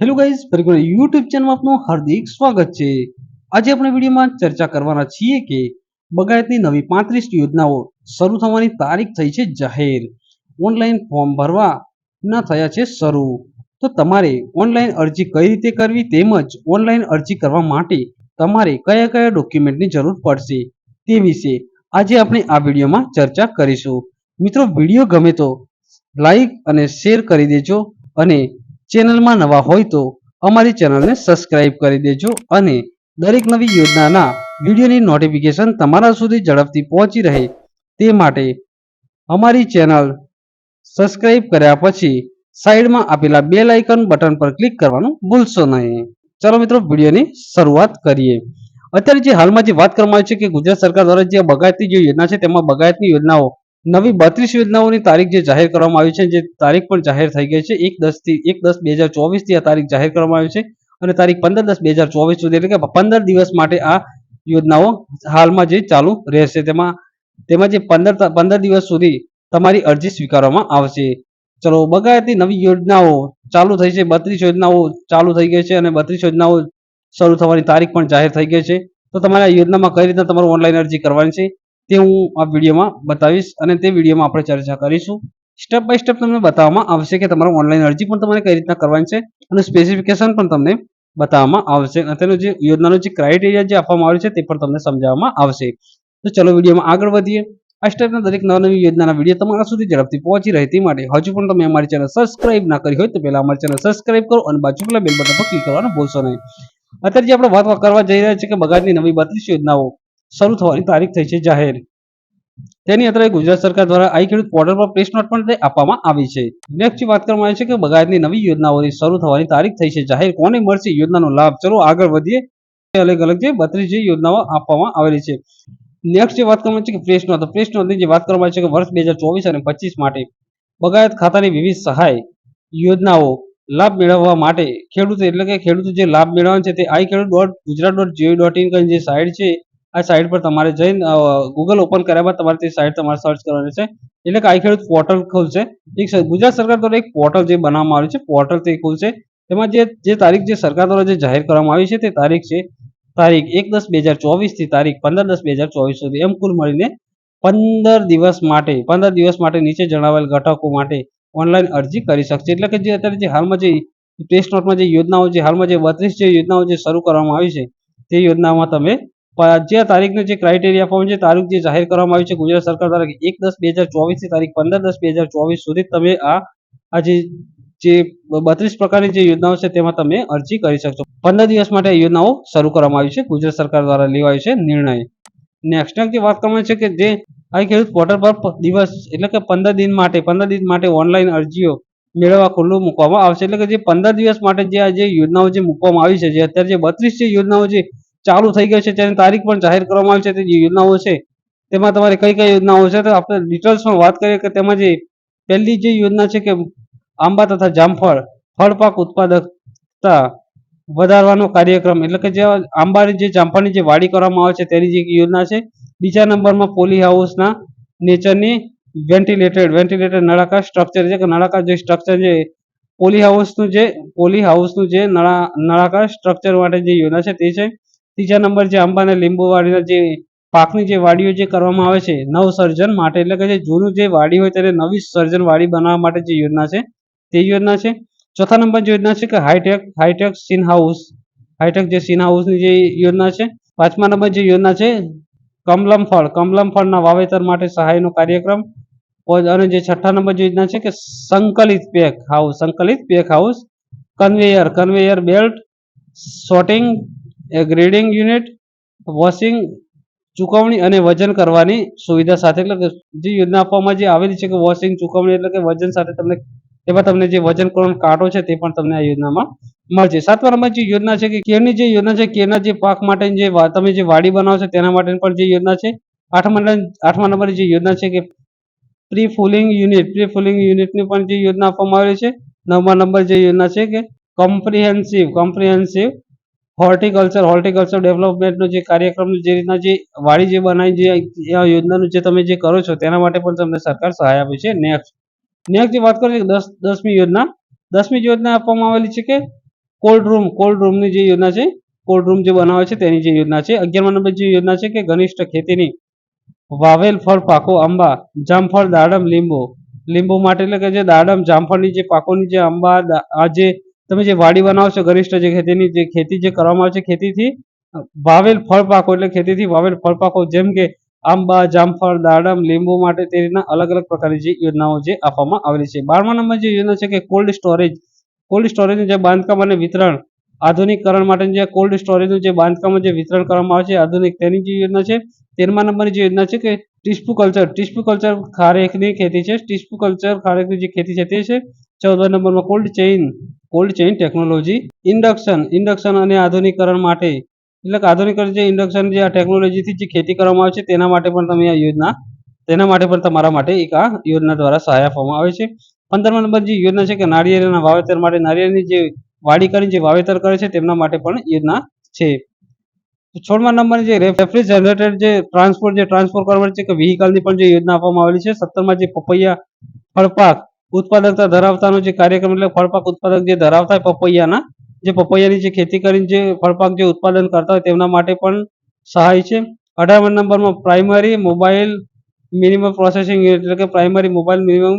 Hello guys ફરી YouTube ચેનલમાં આપનું હાર્દિક સ્વાગત છે. આજે આપણે વિડીયોમાં ચર્ચા કરવાના છીએ કે બગાયતની નવી પાંત્રીસ યોજનાઓ શરૂ થવાની તારીખ થઈ છે જાહેર. ઓનલાઈન ફોર્મ ભરવા ના થયા છે શરૂ. તો તમારે ઓનલાઈન અરજી કઈ રીતે કરવી તેમજ ઓનલાઈન અરજી કરવા માટે તમારે કયા કયા ડોક્યુમેન્ટની જરૂર પડશે તે વિશે આજે આપણે આ વિડીયોમાં ચર્ચા કરીશું. મિત્રો, વીડિયો ગમે તો લાઈક અને શેર કરી દેજો અને ચેનલમાં નવા હોય તો અમારી ચેનલને સબસ્ક્રાઇબ કરી દેજો અને દરેક નવી યોજનાના વિડીયોની નોટિફિકેશન તમારા સુધી ઝડપથી પહોંચી રહે તે માટે અમારી ચેનલ સબસ્ક્રાઇબ કર્યા પછી સાઈડમાં આપેલા બે લાઇકન બટન પર ક્લિક કરવાનું ભૂલશો નહીં. ચાલો મિત્રો, વિડીયોની શરૂઆત કરીએ. અત્યારે જે હાલમાં જે વાત કરવામાં આવી છે કે ગુજરાત સરકાર દ્વારા જે બગાયતની જે યોજના છે, તેમાં બગાયતની યોજનાઓ નવી બત્રીસ યોજનાઓની તારીખ જે જાહેર કરવામાં આવી છે, જે તારીખ પણ જાહેર થઈ ગઈ છે, એક દસથી એક દસ બે હજાર ચોવીસથી આ તારીખ જાહેર કરવામાં આવી છે અને તારીખ પંદર દસ બે હજાર ચોવીસ સુધી, એટલે કે પંદર દિવસ માટે આ યોજનાઓ હાલમાં જે ચાલુ રહેશે, તેમાં તેમાં જે પંદર પંદર દિવસ સુધી તમારી અરજી સ્વીકારવામાં આવશે. ચલો, બગાયતી નવી યોજનાઓ ચાલુ થઈ છે, બત્રીસ યોજનાઓ ચાલુ થઈ ગઈ છે અને બત્રીસ યોજનાઓ શરૂ થવાની તારીખ પણ જાહેર થઈ ગઈ છે. તો તમારે આ યોજનામાં કઈ રીતના તમારું ઓનલાઈન અરજી કરવાની છે? તે હું આ વિડીયોમાં બતાવીશ અને તે વિડીયોમાં આપણે ચર્ચા કરીશું. સ્ટેપ બાય સ્ટેપ તમને બતાવવામાં આવશે કે તમારું ઓનલાઈન અરજી પણ તમારે કઈ રીતના કરવાની છે અને સ્પેસિફિકેશન પણ તમને બતાવવામાં આવશે અને તેનું જે યોજનાનું જે ક્રાઇટેરિયા જે આપવામાં આવ્યું છે તે પણ તમને સમજાવવામાં આવશે. તો ચલો વિડીયોમાં આગળ વધીએ. આ સ્ટેપના દરેક નવી યોજનાના વીડિયો તમારા સુધી ઝડપથી પહોંચી રહે તે માટે હજુ પણ તમે અમારી ચેનલ સબસ્ક્રાઇબ ના કરી હોય તો પહેલા અમારી ચેનલ સબસ્ક્રાઇબ કરો અને બાજુ પેલા બેલ બટન પર ક્લિક કરવાનું ભૂલશો નહીં. અત્યારે જે આપણે વાત કરવા જઈ રહ્યા છે કે બગાડની નવી બત્રીસ યોજનાઓ શરૂ થવાની તારીખ થઈ છે જાહેર. તેની અત્યારે ગુજરાત સરકાર દ્વારા આઈ ખેડૂત પોર્ટલ પર પ્રેસ નોટ પણ આપવામાં આવી છે. નેક્સ્ટ વાત કરવામાં આવી છે કે બગાયતની નવી યોજનાઓની શરૂ થવાની તારીખ થઈ છે જાહેર. કોને મળશે યોજનાનો લાભ? ચલો આગળ વધીએ. અલગ અલગ જે બત્રીસ જે યોજનાઓ આપવામાં આવેલી છે. નેક્સ્ટ જે વાત કરવામાં છે કે પ્રેસ નોટ. પ્રેસ નોટની જે વાત કરવામાં છે કે વર્ષ બે હજાર ચોવીસ અને પચીસ માટે બગાયત ખાતાની વિવિધ સહાય યોજનાઓ લાભ મેળવવા માટે ખેડૂતો એટલે કે ખેડૂતો જે લાભ મેળવવાનો છે તે I Khedut dot Gujarat dot gov dot in જે સાઇટ છે આ સાઇટ પર તમારે જઈને ગૂગલ ઓપન કર્યા બાદ તમારે તે સાઇટ તમારે સર્ચ કરવાની છે. એટલે કે ખેડૂત પોર્ટલ ખુલશે એક ગુજરાત સરકાર દ્વારા એક પોર્ટલ જે બનાવવામાં આવ્યું છે પોર્ટલ તે ખુલશે તેમાં જે જે તારીખ જે સરકાર દ્વારા જે જાહેર કરવામાં આવી છે તે તારીખ છે, તારીખ એક દસ બે હજાર ચોવીસથી તારીખ પંદર દસ બે હજાર ચોવીસ સુધી. એમ કુલ મળીને પંદર દિવસ માટે, પંદર દિવસ માટે નીચે જણાવેલ ઘટકો માટે ઓનલાઈન અરજી કરી શકશે. એટલે કે જે અત્યારે જે હાલમાં જે ટેસ્ટ નોટમાં જે યોજનાઓ જે, હાલમાં જે બત્રીસ જે યોજનાઓ જે શરૂ કરવામાં આવી છે, તે યોજનામાં તમે જે તારીખનો જે ક્રાઇટેરિયા ફોર્મ છે, તારીખ જે જાહેર કરવામાં આવી છે ગુજરાત સરકાર દ્વારા એક દસ બે હજાર ચોવીસથી તારીખ પંદર દસ બે હજાર ચોવીસ સુધી તમે આ આજે જે બત્રીસ પ્રકારની જે યોજનાઓ છે તેમાં તમે અરજી કરી શકશો. પંદર દિવસ માટે યોજનાઓ શરૂ કરવામાં આવી છે. ગુજરાત સરકાર દ્વારા લેવાયો છે નિર્ણય. નેક્સ્ટ જે વાત કરવામાં છે કે જે આ ખેડૂત પોર્ટલ પર દિવસ એટલે કે પંદર દિન માટે, પંદર દિન માટે ઓનલાઈન અરજીઓ મેળવવા ખુલ્લું મૂકવામાં આવશે. એટલે કે જે પંદર દિવસ માટે જે આ જે યોજનાઓ જે મૂકવામાં આવી છે, જે અત્યારે જે બત્રીસ જે યોજનાઓ જે ચાલુ થઈ ગઈ છે તેની તારીખ પણ જાહેર કરવામાં આવી છે, તે જે યોજનાઓ છે, તેમાં તમારે કઈ કઈ યોજનાઓ છે, તો આપણે ડિટેલ્સમાં વાત કરીએ કે તેમાં જે પહેલી જે યોજના છે કે આંબા તથા જામફળ, ફળ પાક ઉત્પાદકતા વધારવાનો કાર્યક્રમ, એટલે કે જે આંબાની જે જામફળની જે વાડી કરવામાં આવે છે, તેની જે યોજના છે, બીજા નંબરમાં પોલી હાઉસના નેચરની વેન્ટિલેટેડ વેન્ટિલેટેડ નળાકાર સ્ટ્રક્ચર છે, કે નળાકાર જે સ્ટ્રક્ચર છે, પોલી હાઉસનું જે, પોલી હાઉસનું જે નળા, નળાકાર સ્ટ્રક્ચર માટે જે યોજના છે, તે છે ત્રીજા નંબર જે આંબા અને લીંબુવાળીના જે પાકની જે વાડીઓ જે કરવામાં આવે છે, નવસર્જન માટે, એટલે કે જે જૂનું જે વાડી હોય તેને નવી સર્જન વાડી બનાવવા માટે જે યોજના છે, તે યોજના છે. ચોથા નંબર જે યોજના છે કે હાઈટેક હાઈટેક સીન હાઉસ, હાઈટેક જે સીન હાઉસની જે યોજના છે. પાંચમા નંબર જે યોજના છે, કમલમ ફળ, કમલમ ફળના વાવેતર માટે સહાયનો કાર્યક્રમ. અને જે છઠ્ઠા નંબર જે યોજના છે કે સંકલિત પેક હાઉસ, સંકલિત pack house, conveyor conveyor belt sorting grading unit, washing, ચૂકવણી અને વજન કરવાની સુવિધા સાથે. એટલે જે યોજના આપવામાં જે આવેલી છે કે વોશિંગ, ચૂકવણી એટલે કે વજન સાથે તમને, એમાં તમને જે વજન કરવાનો કાંટો છે તે પણ તમને આ યોજનામાં મળશે. સાતમા નંબર જે યોજના છે કે કેળની જે યોજના છે કેળના જે પાક માટે જે તમે જે વાડી બનાવો છો તેના માટે પણ જે યોજના છે. આઠમા આઠમા નંબરની જે યોજના છે કે pre cooling unit pre cooling યુનિટની પણ જે યોજના આપવામાં આવેલી છે. નવમા નંબર જે યોજના છે કે કોમ્પ્રિહેન્સિવ કોમ્પ્રિહેન્સિવ હોર્ટિકલ્ચર હોર્ટિકલ્ચર ડેવલપમેન્ટનો જે કાર્યક્રમ, જે રીતના જે વાડી જે બનાવી, જે યોજનાનું જે તમે જે કરો છો, તેના માટે પણ તમને સરકાર સહાય આપે છે. નેક્સ્ટ નેક્સ્ટ જે વાત કરીએ દસ, દસમી યોજના. દસમી યોજના આપવામાં આવેલી છે કે કોલ્ડ રૂમ કોલ્ડ રૂમની જે યોજના છે કોલ્ડ રૂમ જે બનાવે છે, તેની જે યોજના છે. અગિયારમા નંબર જે યોજના છે કે ઘનિષ્ઠ ખેતીની. વાવેલ ફળ પાકો, આંબા, જામફળ, દાડમ, લીંબુ. લીંબુ માટે એટલે કે જે દાડમ, જામફળની જે પાકોની જે આંબા આ જે તમે જે વાડી બનાવો છો ઘનિષ્ઠ જે ખેતીની, જે ખેતી જે કરવામાં આવે છે, ખેતીથી વાવેલ ફળ પાકો એટલે ખેતીથી વાવેલ ફળ પાકો જેમ કે આંબા, જામફળ, દાડમ, લીંબુ માટે તે રીતના અલગ અલગ પ્રકારની જે યોજનાઓ જે આપવામાં આવેલી છે. બારમા નંબર જે યોજના છે કે કોલ્ડ સ્ટોરેજ કોલ્ડ સ્ટોરેજનું જે બાંધકામ અને વિતરણ આધુનિકરણ માટેનું જે કોલ્ડ સ્ટોરેજનું જે બાંધકામ જે વિતરણ કરવામાં આવે છે, આધુનિક તેની જે યોજના છે, તેરમા નંબરની જે યોજના છે કે ટીસ્પુ કલ્ચર ટીસ્પુ કલ્ચર ખારેકની ખેતી છે, ટીસ્પુ કલ્ચર ખારેકની જે ખેતી છે તે છે, ચૌદમા નંબરમાં cold chain cold chain technology induction induction અને આધુનિકરણ માટે, એટલે કે આધુનિકરણ જે ઇન્ડક્શન જે આ ટેકનોલોજીથી જે ખેતી કરવામાં આવે છે, તેના માટે પણ તમે આ યોજના, તેના માટે પણ તમારા માટે એક આ યોજના દ્વારા સહાય આપવામાં આવે છે. પંદરમા નંબર જે યોજના છે કે નાળિયેરના વાવેતર માટે નાળિયેરની જે વાડી કરીને જે વાવેતર કરે છે તેમના માટે પણ યોજના છે. સોળમા નંબર જે રેફ્રિજરેટેડ જે ટ્રાન્સપોર્ટ જે ટ્રાન્સપોર્ટ કરવા છે કે વ્હીકલની પણ જે યોજના આપવામાં આવેલી છે, સત્તરમાં જે પપૈયા ફળપાક ઉત્પાદકતા ધરાવતાનો જે કાર્યક્રમ એટલે ફળપાક ઉત્પાદક જે ધરાવતા હોય પપૈયાના, જે પપૈયાની જે ખેતી કરીને જે ફળપાક જે ઉત્પાદન કરતા હોય તેમના માટે પણ સહાય છે. અઢારમા નંબરમાં primary mobile minimum processing unit એટલે કે primary mobile minimum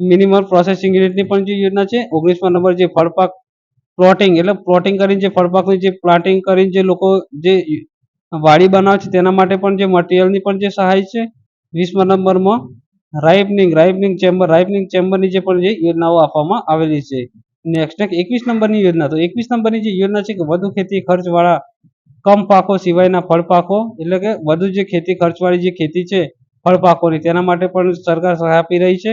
minimum processing યુનિટની પણ જે યોજના છે. ઓગણીસમા નંબર જે ફળપાક પ્લોટિંગ, એટલે પ્લોટિંગ કરીને જે ફળપાકની જે પ્લાન્ટિંગ કરીને જે લોકો જે વાડી બનાવે છે, તેના માટે પણ જે મટીરિયલની પણ જે સહાય છે, વીસમા નંબરમાં રાઇપનિંગ રાઇપનિંગ ચેમ્બર રાઇપનિંગ ચેમ્બરની જે પણ જે યોજનાઓ આપવામાં આવેલી છે. નેક્સ્ટ એકવીસ નંબરની યોજના, તો એકવીસ નંબરની જે યોજના છે કે વધુ ખેતી ખર્ચવાળા કમ પાકો સિવાયના ફળ પાકો એટલે કે વધુ જે ખેતી ખર્ચવાળી જે ખેતી છે ફળ પાકોની તેના માટે પણ સરકાર સહાય આપી રહી છે.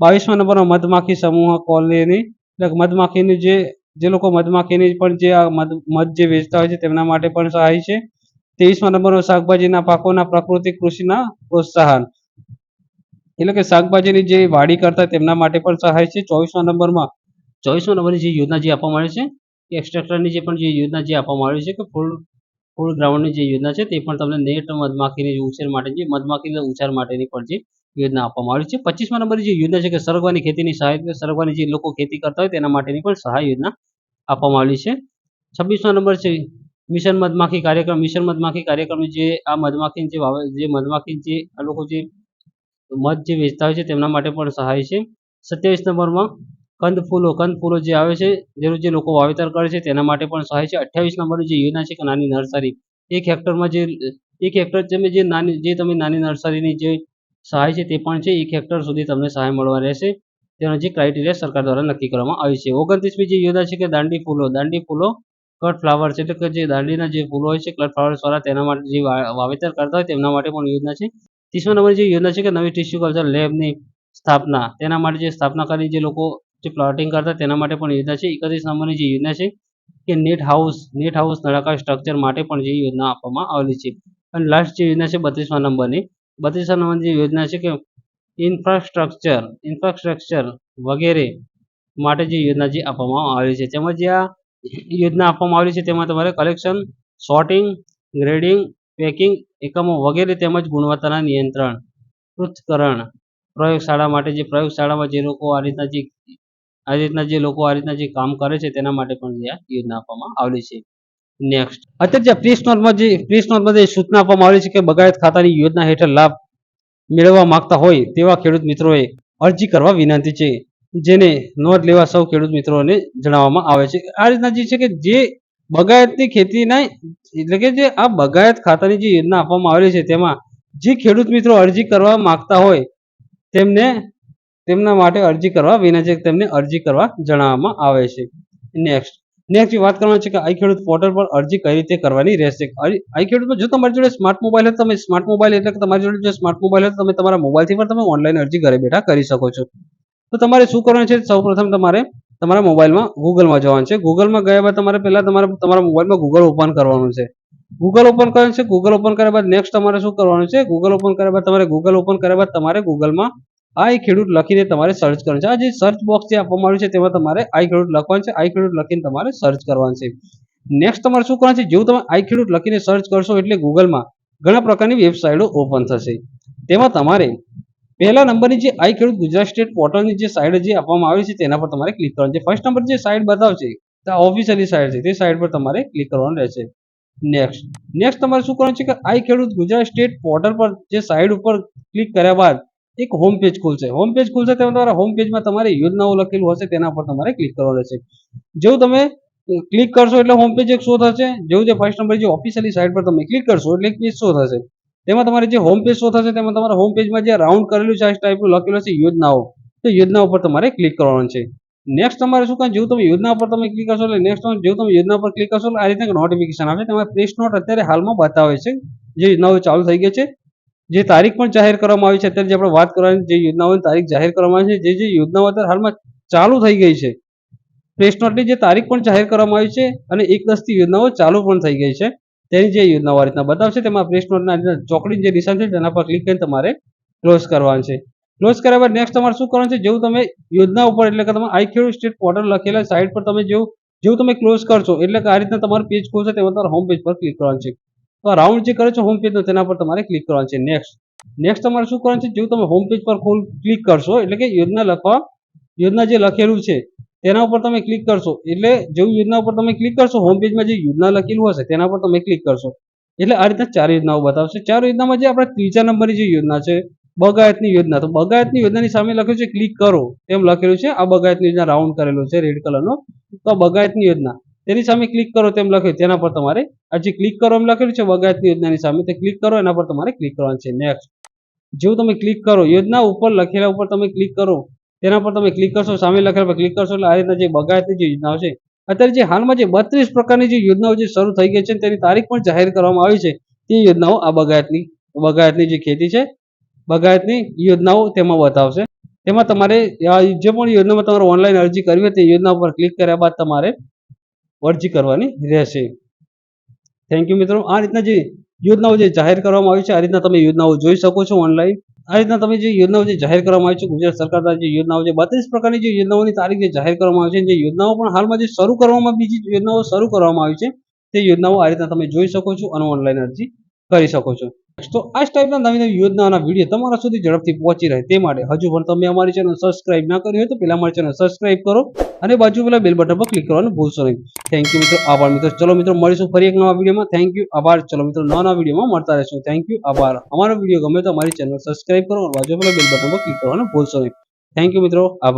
બાવીસમા નંબરમાં મધમાખી સમૂહ કોલોની એટલે મધમાખીની જે જે લોકો મધમાખીની પણ જે મધ જે વેચતા હોય છે તેમના માટે પણ સહાય છે. ત્રેવીસમા નંબરમાં શાકભાજીના પાકોના પ્રાકૃતિક કૃષિના પ્રોત્સાહન. એટલે કે શાકભાજીની જે વાડી કરતા તેમના માટે પણ સહાય છે. ચોવીસમાં નંબરમાં, ચોવીસમાં નંબરની જે યોજના જે આપવામાં આવી છે કે એક્સ્ટ્રાક્ટરની જે પણ જે યોજના જે આપવામાં આવી છે કે ફૂલ ફૂલ ગ્રાઉન્ડની જે યોજના છે તે પણ તમને નેટ મધમાખીની ઉછેર માટે જે મધમાખીના ઉછેર માટેની પણ જે યોજના આપવામાં આવી છે. પચીસમા નંબરની જે યોજના છે કે સરગવાની ખેતીની સહાય, સરગવાની જે લોકો ખેતી કરતા હોય તેના માટેની પણ સહાય યોજના આપવામાં આવી છે. છવ્વીસમા નંબર છે, મિશન મધમાખી કાર્યક્રમ. મિશન મધમાખી કાર્યક્રમ જે આ મધમાખી જે જે મધમાખી જે આ લોકો જે મધ જે વેચતા હોય છે તેમના માટે પણ સહાય છે. સત્યાવીસ નંબરમાં કંદ ફૂલો. કંદ ફૂલો જે આવે છે, જેનું જે લોકો વાવેતર કરે છે તેના માટે પણ સહાય છે. અઠ્યાવીસ નંબરની જે યોજના છે કે નાની નર્સરી. એક હેક્ટરમાં જે, એક હેક્ટર તમે જે નાની, જે તમે નાની નર્સરીની જે સહાય છે તે પણ છે. એક હેક્ટર સુધી તમને સહાય મળવા રહેશે. તેનો જે ક્રાઇટેરિયા સરકાર દ્વારા નક્કી કરવામાં આવી છે. ઓગણત્રીસમી જે યોજના છે કે દાંડી ફૂલો દાંડી ફૂલો કટ ફ્લાવર છે. એટલે કે જે દાંડીના જે ફૂલો હોય છે કટ ફ્લાવર્સ દ્વારા તેના માટે જે વાવેતર કરતા હોય તેમના માટે પણ યોજના છે. ત્રીસમા નંબર જે યોજના છે કે નવી ટિશ્યુ કલ્ચર લેબની સ્થાપના, તેના માટે જે સ્થાપના કરી જે લોકો જે પ્લોટિંગ કરતા તેના માટે પણ યોજના છે. એકત્રીસ નંબરની જે યોજના છે કે નેટ હાઉસ નેટ હાઉસ નળાકાર સ્ટ્રક્ચર માટે પણ જે યોજના આપવામાં આવેલી છે. અને લાસ્ટ જે યોજના છે બત્રીસમા નંબરની બત્રીસમા નંબરની જે યોજના છે કે ઇન્ફ્રાસ્ટ્રક્ચર ઇન્ફ્રાસ્ટ્રક્ચર વગેરે માટે જે યોજના જે આપવામાં આવેલી છે. તેમજ જે આ યોજના આપવામાં આવેલી છે તેમાં તમારે કલેક્શન સોર્ટિંગ ગ્રેડિંગ પેકિંગ એકમો વગેરે તેમજ ગુણવત્તાના નિયંત્રણ, પૃથ્થકરણ પ્રયોગશાળા માટે જે પ્રયોગશાળામાં જે લોકો આ રીતના જે આ રીતના જે લોકો આ રીતના જે કામ કરે છે તેના માટે પણ જે આ યોજના આપવામાં આવેલી છે. નેક્સ્ટ અત્યારે જે પ્રીસ નોટમાં જે પ્રીસ નોટમાં જે સૂચના આપવામાં આવી છે કે બગાયત ખાતાની યોજના હેઠળ લાભ મેળવવા માંગતા હોય તેવા ખેડૂત મિત્રોએ અરજી કરવા વિનંતી છે, જેને નોંધ લેવા સૌ ખેડૂત મિત્રોને જણાવવામાં આવે છે. આ રીતના જે છે કે જે બગાયતની ખેતીના એટલે કે જે આ બગાયત ખાતાની જે યોજના આપવામાં આવેલી છે તેમાં જે ખેડૂત મિત્રો અરજી કરવા માંગતા હોય તેમને, તેમના માટે અરજી કરવા વિનંતી તેમને અરજી કરવા જણાવવામાં આવે છે. નેક્સ્ટ નેક્સ્ટ વાત કરવાની છે કે આઈ ખેડૂત પોર્ટલ પર અરજી કઈ રીતે કરવાની રહેશે? આઈ ખેડૂતમાં જો તમારી જોડે સ્માર્ટ મોબાઈલ હોય તમે સ્માર્ટ મોબાઈલ એટલે કે તમારી જોડે જો સ્માર્ટ મોબાઈલ હોય તો તમે તમારા મોબાઈલથી પણ તમે ઓનલાઈન અરજી ઘરે બેઠા કરી શકો છો. તો તમારે શું કરવાનું છે? સૌપ્રથમ તમારે તમારા મોબાઈલમાં ગૂગલમાં જવાનું છે. ગૂગલમાં ગયા બાદ તમારે પહેલા તમારે તમારા મોબાઈલમાં ગૂગલ ઓપન કરવાનું છે. ગૂગલ ઓપન કરવાનું છે. ગૂગલ ઓપન કર્યા બાદ નેક્સ્ટ તમારે શું કરવાનું છે? ગૂગલ ઓપન કર્યા બાદ તમારે ગૂગલ ઓપન કર્યા બાદ તમારે ગૂગલમાં આઈ ખેડૂત લખીને તમારે સર્ચ કરવાનું છે. આ જે સર્ચ બોક્સ જે આપવામાં આવ્યું છે, તેમાં તમારે આઈ ખેડૂત લખવાનું છે. આઈ ખેડૂત લખીને તમારે સર્ચ કરવાનું છે. નેક્સ્ટ તમારે શું કરવાનું છે? જેવું તમે આઈ ખેડૂત લખીને સર્ચ કરશો એટલે ગૂગલમાં ઘણા પ્રકારની વેબસાઇટો ઓપન થશે. તેમાં તમારે પહેલા નંબરની જે આઈ ખેડૂત ગુજરાત સ્ટેટ પોર્ટલની જે સાઇટ જે આપવામાં આવી છે, તેના પર તમારે ક્લિક કરવાનું છે. ફર્સ્ટ નંબર જે સાઇટ બતાવશે, તો ઓફિશિયલી સાઇટ છે. તે સાઇટ પર તમારે ક્લિક કરવાનું રહેશે. નેક્સ્ટ નેક્સ્ટ તમારે શું કરવાનું છે કે આઈ ખેડૂત ગુજરાત સ્ટેટ પોર્ટલ પર જે સાઇટ ઉપર ક્લિક કર્યા બાદ એક હોમ પેજ ખુલશે. હોમ પેજ ખુલશે તેમાં તમારા હોમ પેજમાં તમારે યોજનાઓ લખેલું હશે, તેના પર તમારે ક્લિક કરવાનું રહેશે. જેવું તમે ક્લિક કરશો એટલે હોમ પેજ એક શો થશે. જેવું જે ફર્સ્ટ નંબર જે ઓફિશિયલી સાઇટ પર તમે ક્લિક કરશો એટલે એક પેજ શો થશે. તેમાં તમારે જે હોમ પેજ શો થશે, તેમાં તમારા હોમ પેજમાં જે રાઉન્ડ કરેલું છે, આ ટાઈપનું લખેલું હશે યોજનાઓ તો યોજના ઉપર તમારે ક્લિક કરવાનું છે. નેક્સ્ટ તમારે શું કામ જેવું તમે યોજના પર તમે ક્લિક કરશો એટલે નેક્સ્ટ જેવું તમે યોજના પર ક્લિક કરશો આ રીતે નોટિફિકેશન આવે. તમારે પ્રેસ નોટ અત્યારે હાલમાં બતાવે છે. જે યોજનાઓ ચાલુ થઈ ગઈ છે. જે તારીખ પણ જાહેર કરવામાં આવી છે, અત્યારે જે આપણે વાત કરવાની જે યોજનાઓની તારીખ જાહેર કરવામાં આવી છે, જે જે યોજનાઓ અત્યારે હાલમાં ચાલુ થઈ ગઈ છે. પ્રેસ નોટની જે તારીખ પણ જાહેર કરવામાં આવી છે અને એક દસથી યોજનાઓ ચાલુ પણ થઈ ગઈ છે. તેની જે યોજનાઓ આ રીતના બતાવશે, તેમાં પ્રેસ નોટના ચોકડીની જે નિશાન છે, તેના પર ક્લિક કરીને તમારે ક્લોઝ કરવાનું છે. ક્લોઝ કર્યા બાદ નેક્સ્ટ તમારે શું કરવાનું છે, જેવું તમે યોજના ઉપર, એટલે કે તમે આઈ ખેડૂત સ્ટેટ પોર્ટલ લખેલા સાઇટ પર તમે જેવું જેવું તમે ક્લોઝ કરશો, એટલે કે આ રીતના તમારું પેજ ખોલશે, તેમાં તમારે હોમ પેજ પર ક્લિક કરવાનું છે. તો આ રાઉન્ડ જે કરે છે હોમ પેજનો તેના પર તમારે ક્લિક કરવાનું છે. નેક્સ્ટ નેક્સ્ટ તમારે શું કરવાનું છે? જેવું તમે હોમ પેજ પર ખોલ ક્લિક કરશો, એટલે કે યોજના લખવા, યોજના જે લખેલું છે, તેના ઉપર તમે ક્લિક કરશો. એટલે જેવું યોજના ઉપર તમે ક્લિક કરશો હોમ પેજમાં જે યોજના લખેલું હશે, તેના પર તમે ક્લિક કરશો. એટલે આ રીતના ચાર યોજનાઓ બતાવશે. ચાર યોજનામાં જે આપણે ત્રીજા નંબરની જે યોજના છે, બગાયતની યોજના. તો બગાયતની યોજનાની સામે લખ્યું છે ક્લિક કરો. તેમ લખેલું છે, આ બગાયતની યોજના રાઉન્ડ કરેલું છે રેડ કલરનો તો બગાયતની યોજના. તેની સામે ક્લિક કરો તેમ લખ્યું, તેના પર તમારે આ ક્લિક કરો એમ લખેલું છે બગાયતની યોજનાની સામે. તે ક્લિક કરો, એના પર તમારે ક્લિક કરવાનું છે. નેક્સ્ટ જેવું તમે ક્લિક કરો, યોજના ઉપર લખેલા ઉપર તમે ક્લિક કરો, તેના પર તમે ક્લિક કરશો, સામે લખેલા પર ક્લિક કરશો એટલે આ રીતના જે બગાયતની જે યોજનાઓ છે, અત્યારે જે હાલમાં જે બત્રીસ પ્રકારની જે યોજનાઓ જે શરૂ થઈ ગઈ છે, તેની તારીખ પણ જાહેર કરવામાં આવી છે, તે યોજનાઓ આ બગાયતની બગાયતની જે ખેતી છે, બગાયતની યોજનાઓ તેમાં બતાવશે. તેમાં તમારે જે પણ યોજનામાં તમારે ઓનલાઈન અરજી કરવી હોય તે યોજના પર ક્લિક કર્યા બાદ તમારે અરજી કરવાની રહેશે. થેન્ક યુ મિત્રો. આ રીતના જે યોજનાઓ જે જાહેર કરવામાં આવી છે, આ રીતના તમે યોજનાઓ જોઈ શકો છો ઓનલાઈન આ રીતના તમે જે યોજનાઓ જે જાહેર કરવામાં આવી છે, ગુજરાત સરકાર દ્વારા જે યોજનાઓ છે, બત્રીસ પ્રકારની જે યોજનાઓની તારીખ જે જાહેર કરવામાં આવી છે, જે યોજનાઓ પણ હાલમાં જે શરૂ કરવામાં, બીજી યોજનાઓ શરૂ કરવામાં આવી છે, તે યોજનાઓ આ રીતના તમે જોઈ શકો છો અને ઓનલાઈન અરજી કરી શકો છો. તો આ ટાઈપના નવી નવી યોજનાઓના વીડિયો તમારા સુધી ઝડપથી પહોંચી રહે તે માટે હજુ પણ તમે અમારી ચેનલ સબસ્ક્રાઇબ ના કરી હોય તો પેલા અમારી ચેનલ સબસ્ક્રાઇબ કરો અને બાજુ પેલા બેલ બટન પર ક્લિક કરવાનું ભૂલશો નહીં. થેન્ક યુ મિત્રો, આભાર મિત્રો. ચલો મિત્રો, મળીશું ફરી એક નવા વિડીયોમાં. થેન્ક યુ આભાર. ચલો મિત્રો નવા નવા વિડીયોમાં મળતા રહેશું. થેન્ક યુ આભાર. અમારો વીડિયો ગમે તો અમારી ચેનલ સબસ્ક્રાઇબ કરો અને બાજુ પેલા બેલ બટન પર ક્લિક કરવાનું ભૂલશો નહીં. થેન્ક યુ મિત્રો, આભાર.